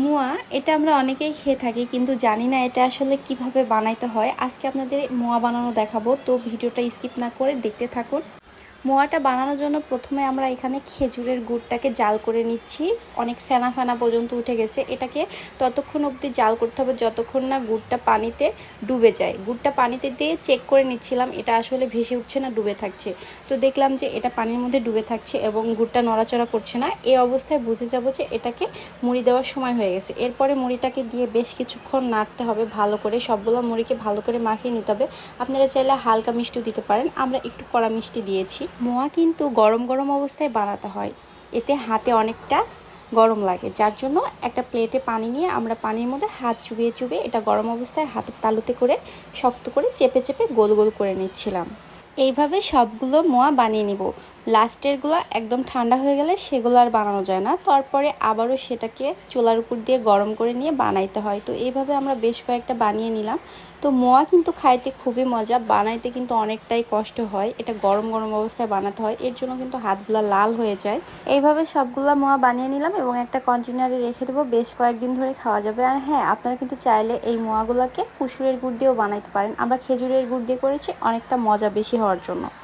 মুয়া, এটা আমরা অনেকেই খেয়ে থাকি, কিন্তু জানি না এটা আসলে কীভাবে বানাইতে হয়। আজকে আপনাদের মোয়া বানানো দেখাবো, তো ভিডিওটা স্কিপ না করে দেখতে থাকুন। মোয়াটা বানানোর জন্য প্রথমে আমরা এখানে খেজুরের গুড়টাকে জাল করে নিচ্ছি। অনেক ফেনা ফেনা পর্যন্ত উঠে গেছে। এটাকে ততক্ষণ অবধি জাল করতে হবে, যতক্ষণ না গুড়টা পানিতে ডুবে যায়। গুড়টা পানিতে দিয়ে চেক করে নিচ্ছিলাম, এটা আসলে ভেসে উঠছে না, ডুবে থাকছে। তো দেখলাম যে এটা পানির মধ্যে ডুবে থাকছে এবং গুড়টা নড়াচড়া করছে না। এই অবস্থায় বুঝে যাব যে এটাকে মুড়ি দেওয়ার সময় হয়ে গেছে। এরপরে মুড়িটাকে দিয়ে বেশ কিছুক্ষণ নাড়তে হবে ভালো করে। সবগুলো মুড়িকে ভালো করে মাখিয়ে নিতে হবে। আপনারা চাইলে হালকা মিষ্টিও দিতে পারেন। আমরা একটু কড়া মিষ্টি দিয়েছি। মোয়া কিন্তু গরম গরম অবস্থায় বানাতে হয়। এতে হাতে অনেকটা গরম লাগে। যার জন্য একটা প্লেটে পানি নিয়ে আমরা পানির মধ্যে হাত চুবিয়ে চুবিয়ে এটা গরম অবস্থায় হাতের তালুতে করে শক্ত করে চেপে চেপে গোল গোল করে নিচ্ছিলাম। এইভাবে সবগুলো মোয়া বানিয়ে নিব। লাস্টেরগুলো একদম ঠান্ডা হয়ে গেলে সেগুলো আর বানানো যায় না। তারপরে আবারও সেটাকে চুলার উপর দিয়ে গরম করে নিয়ে বানাইতে হয়। তো এইভাবে আমরা বেশ কয়েকটা বানিয়ে নিলাম। তো মোয়া কিন্তু খাইতে খুবই মজা, বানাইতে কিন্তু অনেকটাই কষ্ট হয়। এটা গরম গরম অবস্থায় বানাতে হয়। এর জন্য কিন্তু হাতগুলো লাল হয়ে যায়। এইভাবে সবগুলো মোয়া বানিয়ে নিলাম এবং একটা কন্টেনারে রেখে দেবো। বেশ কয়েকদিন ধরে খাওয়া যাবে। আর হ্যাঁ আপনারা কিন্তু চাইলে এই মোয়াগুলোকে কুসুরের গুড় দিয়েও বানাইতে পারেন। আমরা খেজুরের গুড় দিয়ে করেছি, অনেকটা মজা বেশি হওয়ার জন্য।